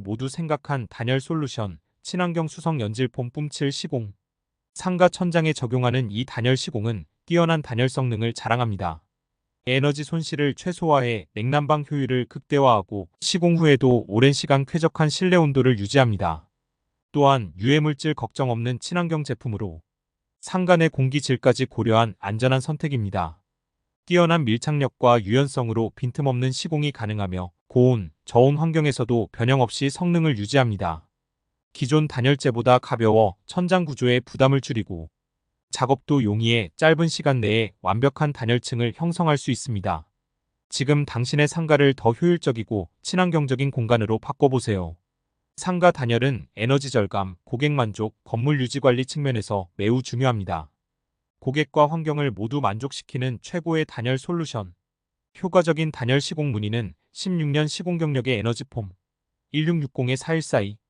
모두 생각한 단열 솔루션 친환경 수성 연질 폼 뿜칠 시공 상가 천장에 적용하는 이 단열 시공은 뛰어난 단열 성능을 자랑합니다. 에너지 손실을 최소화해 냉난방 효율을 극대화하고 시공 후에도 오랜 시간 쾌적한 실내 온도를 유지합니다. 또한 유해물질 걱정 없는 친환경 제품으로 내 공기질까지 고려한 안전한 선택입니다. 뛰어난 밀착력과 유연성으로 빈틈없는 시공이 가능하며 고온, 저온 환경에서도 변형 없이 성능을 유지합니다. 기존 단열재보다 가벼워 천장 구조의 부담을 줄이고 작업도 용이해 짧은 시간 내에 완벽한 단열층을 형성할 수 있습니다. 지금 당신의 상가를 더 효율적이고 친환경적인 공간으로 바꿔보세요. 상가 단열은 에너지 절감, 고객 만족, 건물 유지 관리 측면에서 매우 중요합니다. 고객과 환경을 모두 만족시키는 최고의 단열 솔루션. 효과적인 단열 시공 문의는 16년 시공 경력의 에너지폼 1660-4142